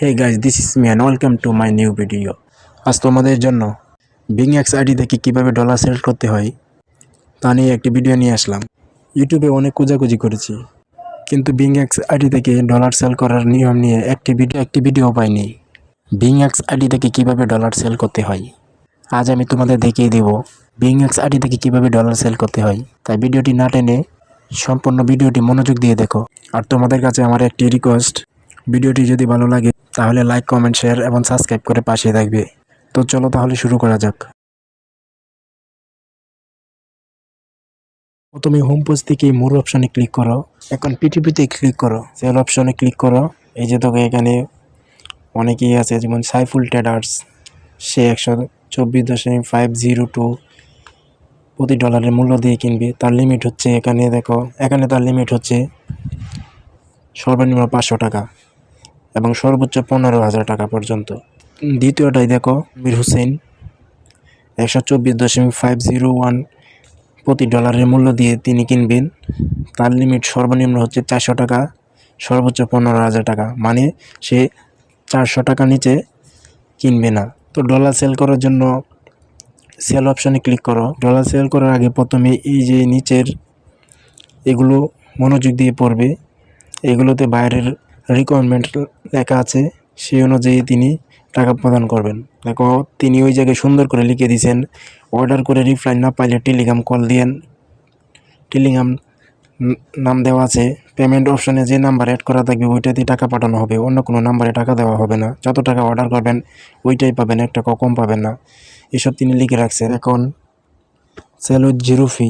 Hey guys this is me and welcome to my new video আজ তোমাদের জন্য being x ID থেকে কীভাবে ডলার সেল করতে হয়, তা নিয়ে একটি ভিডিও নিয়ে আসলাম। ইউটিউবে অনেক খোঁজাখুঁজি করেছি, কিন্তু বিং এক্স আইডি থেকে ডলার সেল করার নিয়ম নিয়ে একটি ভিডিও একটি ভিডিও পাইনি। বিং এক্স আইডি থেকে কীভাবে ডলার সেল করতে হয়, আজ আমি তোমাদের দেখিয়ে দেব। বিং এক্স আইডি থেকে কীভাবে ডলার সেল করতে হয়, তাই ভিডিওটি না টেনে সম্পূর্ণ ভিডিওটি মনোযোগ দিয়ে দেখো। আর তোমাদের কাছে আমার একটি রিকোয়েস্ট ভিডিওটি যদি ভালো লাগে তাহলে লাইক কমেন্ট শেয়ার এবং সাবস্ক্রাইব করে পাশে থাকবে। তো চলো তাহলে শুরু করা যাক। প্রথমে হোম পেজ থেকে মোর অপশনে ক্লিক করো। এখন পিটিপিতে ক্লিক করো। সেল অপশনে ক্লিক করো। এই যে তোকে এখানে অনেকেই আছে, যেমন সাইফুল ট্রেডার্স সে একশো চব্বিশ দশমিক ফাইভ জিরো টু প্রতি ডলারের মূল্য দিয়ে কিনবে। তার লিমিট হচ্ছে এখানে, দেখো, এখানে তার লিমিট হচ্ছে সর্বনিম্ন পাঁচশো টাকা। এবং সর্বোচ্চ পনেরো হাজার টাকা পর্যন্ত। দ্বিতীয়টাই দেখো, মীর হুসেন একশো চব্বিশ দশমিক ফাইভ জিরো ওয়ান প্রতি ডলারের মূল্য দিয়ে তিনি কিনবেন। তার লিমিট সর্বনিম্ন হচ্ছে চারশো টাকা, সর্বোচ্চ পনেরো হাজার টাকা। মানে সে চারশো টাকা নিচে কিনবে না। তো ডলার সেল করার জন্য সেল অপশনে ক্লিক করো। ডলার সেল করার আগে প্রথমে এই যে নিচের এগুলো মনোযোগ দিয়ে পড়বে। এগুলোতে বাইরের রিকোয়ারমেন্ট লেখা আছে, সেই অনুযায়ী তিনি টাকা প্রদান করবেন। দেখো, তিনি ওই জায়গায় সুন্দর করে লিখে দিয়েছেন অর্ডার করে রিপ্লাই না পাইলে টেলিগ্রাম কল দিয়েন। টেলিগ্রাম নাম দেওয়া আছে পেমেন্ট অপশনে যে নাম্বার অ্যাড করা থাকবে, ওইটাতেই টাকা পাঠানো হবে, অন্য কোনো নাম্বারে টাকা দেওয়া হবে না। যত টাকা অর্ডার করবেন, ওইটাই পাবেন এক টাকা কম পাবেন না। এসব তিনি লিখে রাখছেন। এখন উইথ জিরো ফি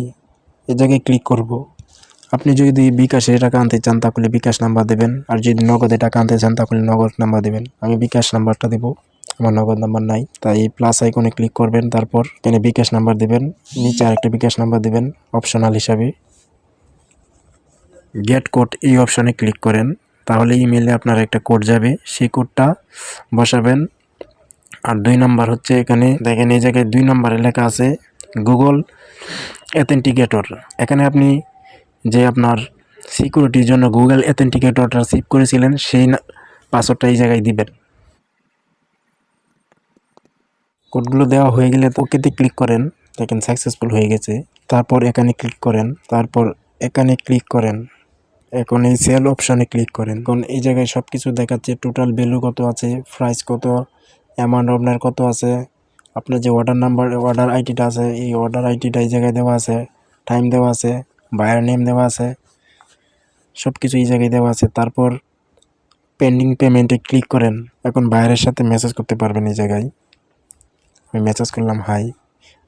এ জায়গায় ক্লিক করব। আপনি যদি বিকাশে টাকা আনতে চান, তাহলে বিকাশ নাম্বার দেবেন। আর যদি নগদে টাকা আনতে চান, তাহলে নগদ নাম্বার দেবেন। আমি বিকাশ নাম্বারটা দেবো। আমার নগদ নাম্বার নাই। তাই এই প্লাস আইকনে ক্লিক করবেন। তারপর এখানে বিকাশ নাম্বার দেবেন। নিচে আরেকটা বিকাশ নাম্বার দেবেন অপশনাল হিসাবে। গেট কোড এই অপশনে ক্লিক করেন। তাহলে ইমেলে আপনার একটা কোড যাবে। সেই কোডটা বসাবেন। আর দুই নাম্বার হচ্ছে এখানে, দেখেন এই জায়গায় দুই নাম্বারে লেখা আছে গুগল অ্যাথেন্টিকেটর এখানে আপনি যে আপনার সিকিউরিটির জন্য গুগল অ্যাথেন্টিকেটরটা সেভ করেছিলেন, সেই পাসওয়ার্ডটা এই জায়গায় দিবেন। কোডগুলো দেওয়া হয়ে গেলে ওকেতে ক্লিক করেন, দেখেন সাকসেসফুল হয়ে গেছে। তারপর এখানে ক্লিক করেন, তারপর এখানে ক্লিক করেন। এখন এই সেল অপশনে ক্লিক করেন। কারণ এই জায়গায় সব কিছু দেখাচ্ছে টোটাল ভ্যালু কত আছে প্রাইস কত অ্যামাউন্ট আপনার কত আছে, আপনার যে অর্ডার নাম্বার অর্ডার আইডিটা আছে, এই অর্ডার আইডিটা এই জায়গায় দেওয়া আছে টাইম দেওয়া আছে। বায়ার নেম দেওয়া আছে সব কিছু এই জায়গায় দেওয়া আছে। তারপর পেন্ডিং পেমেন্টে ক্লিক করেন। এখন বায়ারের সাথে মেসেজ করতে পারবেন এই জায়গায়। আমি মেসেজ করলাম হাই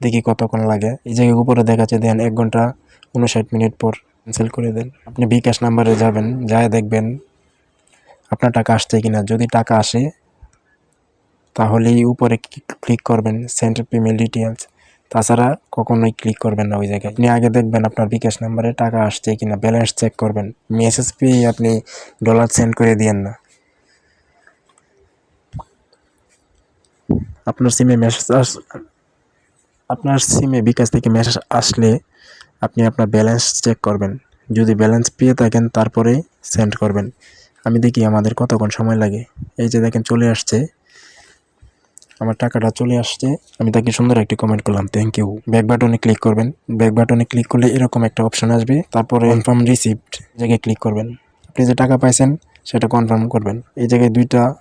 দেখি কতক্ষণ লাগে। এই জায়গায় উপরে দেখাচ্ছে, দেন এক ঘণ্টা উনষাট মিনিট পর ক্যান্সেল করে দেন। আপনি বিকাশ নাম্বারে যাবেন, যায় দেখবেন আপনার টাকা আসছে কিনা। যদি টাকা আসে, তাহলেই উপরে ক্লিক করবেন সেন্ড পেমেন্ট ডিটেলস তাছাড়া কখনোই ক্লিক করবেন না ওই জায়গায়। আপনি আগে দেখবেন আপনার বিকাশ নাম্বারে টাকা আসছে কিনা ব্যালেন্স চেক করবেন। মেসেজ পেয়ে আপনি ডলার সেন্ড করে দিয়েন না। আপনার সিমে মেসেজ আস, আপনার সিমে বিকাশ থেকে মেসেজ আসলে আপনি আপনার ব্যালেন্স চেক করবেন। যদি ব্যালেন্স পেয়ে থাকেন তারপরে সেন্ড করবেন। আমি দেখি আমাদের কতক্ষণ সময় লাগে। এই যে দেখেন চলে আসছে। আমার টাকাটা চলে আসছে। আমি তাকে সুন্দর একটি কমেন্ট করলাম থ্যাংক ইউ ব্যাক বাটনে ক্লিক করবেন। ব্যাক বাটনে ক্লিক করলে এরকম একটা অপশন আসবে। তারপরে কনফার্ম রিসিপ্ট জায়গায় ক্লিক করবেন। আপনি যে টাকা পাইছেন, সেটা কনফার্ম করবেন। এই জায়গায় দুইটা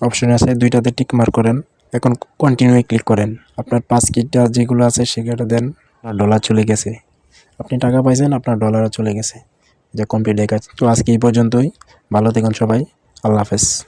অপশন আছে, দুইটাতে টিক মার্ক করেন। এখন কন্টিনিউ ক্লিক করেন। আপনার পাঁচ কিটা যেগুলো আছে সেগুলো দেন। আপনার ডলার চলে গেছে। আপনি টাকা পাইছেন, আপনার ডলারও চলে গেছে। যে কমপ্লিট দেখাচ্ছে তো আজকে এই পর্যন্তই। ভালো থাকুন সবাই। আল্লাহ হাফেজ।